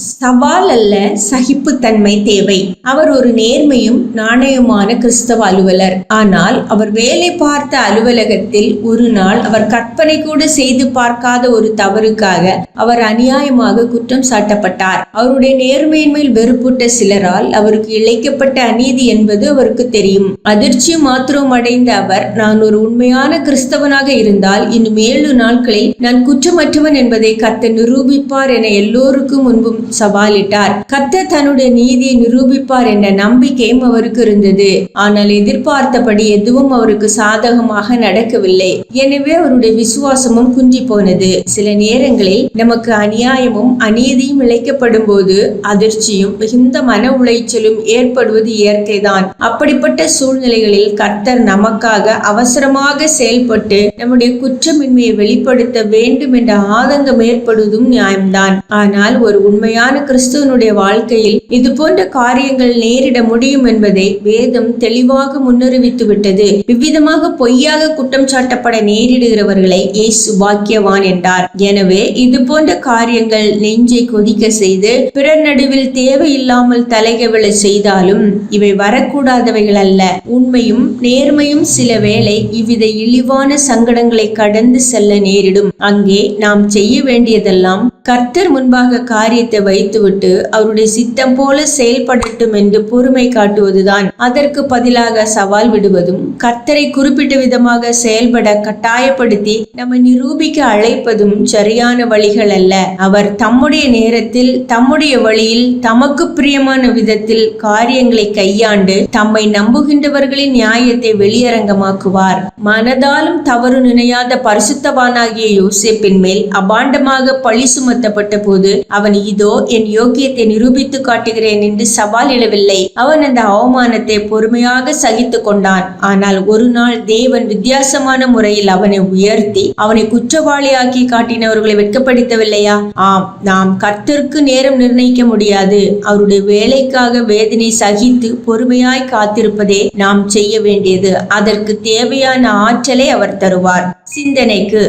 சவால் அல்ல சகிப்புத்தன்மை தேவை. அவர் ஒரு நேர்மையும் நாணயமான கிறிஸ்தவ அலுவலர். ஆனால் அவர் வேலை பார்த்த அலுவலகத்தில் ஒரு நாள் அவர் கற்பனை கூட செய்து பார்க்காத ஒரு தவறுக்காக அவர் அநியாயமாக குற்றம் சாட்டப்பட்டார். அவருடைய நேர்மையின் மேல் வெறுப்புட்ட சிலரால் அவருக்கு இழைக்கப்பட்ட அநீதி என்பது அவருக்கு தெரியும். அதிர்ச்சி மாத்திரம் அடைந்த அவர் நான் ஒரு உண்மையான கிறிஸ்தவனாக இருந்தால் இன்னும் ஏழு நாட்களில் நான் குற்றமற்றவன் என்பதை கத்த நிரூபிப்பார் என எல்லோருக்கும் முன்பும் சவாலிட்டார். கத்த தன்னுடைய நீதியை நிரூபிப்பார் என்ற நம்பிக்கையும் அவருக்கு இருந்தது. ஆனால் எதிர்பார்த்தபடி எதுவும் அவருக்கு சாதகமாக நடக்கவில்லை. எனவே அவருடைய விசுவாசமும் குன்றி போனது சில நேரங்களில் நமக்கு அநியாயமும் அநீதியும் இழைக்கப்படும் போது அதிர்ச்சியும் மிகுந்த மன உளைச்சலும் ஏற்படுவது இயற்கைதான். அப்படிப்பட்ட சூழ்நிலைகளில் கர்த்தர் நமக்காக அவசரமாக செயல்பட்டு நம்முடைய குற்றமின்மையை வெளிப்படுத்த வேண்டும் என்ற ஆதங்கம் ஏற்படுவதும் நியாயம்தான். ஆனால் ஒரு உண்மை உண்மையான கிறிஸ்துவனுடைய வாழ்க்கையில் இது போன்ற காரியங்கள் நேரிட முடியும் என்பதை வேதம் தெளிவாக முன்னறிவித்து விட்டது. இவ்விதமாக பொய்யாக குற்றம் சாட்டப்பட நேரிடுகிறவர்களை இயேசு பாக்கியவான் என்றார். எனவே இது போன்ற காரியங்கள் நெஞ்சை கொதிக்க செய்து பிறர் நடுவில் தேவையில்லாமல் தலைகவிழ செய்தாலும் இவை வரக்கூடாதவைகள் அல்ல. உண்மையும் நேர்மையும் சில வேளை இவ்வித இழிவான சங்கடங்களை கடந்து செல்ல நேரிடும். அங்கே நாம் செய்ய வேண்டியதெல்லாம் கர்த்தர் முன்பாக காரியத்தை வைத்துவிட்டு அவருடைய சித்தம் போல செயல்படட்டும் என்று பொறுமை காட்டுவதுதான். அதற்கு பதிலாக சவால் விடுவதும் கர்த்தரை குறிப்பிட்ட விதமாக செயல்பட கட்டாயப்படுத்தி நம்மை நிரூபிக்க அழைப்பதும் சரியான வழிகள் அல்ல. அவர் தம்முடைய நேரத்தில் தம்முடைய வழியில் தமக்கு பிரியமான விதத்தில் காரியங்களை கையாண்டு தம்மை நம்புகின்றவர்களின் நியாயத்தை வெளியரங்கமாக்குவார். மனதாலும் தவறு நினையாத பரிசுத்தவானாகிய யோசிப்பின் மேல் அபாண்டமாக பழி சுமத்தப்பட்ட போது அவன் இதோ என் யோக்கியத்தை நிரூபித்து காட்டுகிறேன் என்று சவால் இழவில்லை அவன் அந்த அவமானத்தை பொறுமையாக சகித்து கொண்டான். ஆனால் ஒரு நாள் தேவன் வித்தியாசமான முறையில் அவனை உயர்த்தி அவனை குற்றவாளியாக்கி காட்டினவர்களை வெட்கப்படுத்தவில்லையா? ஆம் நாம் கர்த்தருக்கு நேரம் நிர்ணயிக்க முடியாது. அவருடைய வேலைக்காக வேதனை சகித்து பொறுமையாய் காத்திருப்பதே நாம் செய்ய வேண்டியது. அதற்கு தேவையான ஆற்றலை அவர் தருவார். சிந்தனைக்கு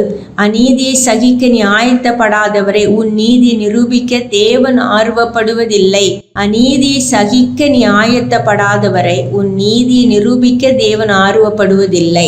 அநீதியை சகிக்க நீ ஆயத்தப்படாதவரை உன் நீதி நிரூபிக்க தேவன் ஆர்வப்படுவதில்லை. அநீதியை சகிக்க நீ ஆயத்தப்படாதவரை. உன் நீதியை நிரூபிக்க தேவன் ஆர்வப்படுவதில்லை.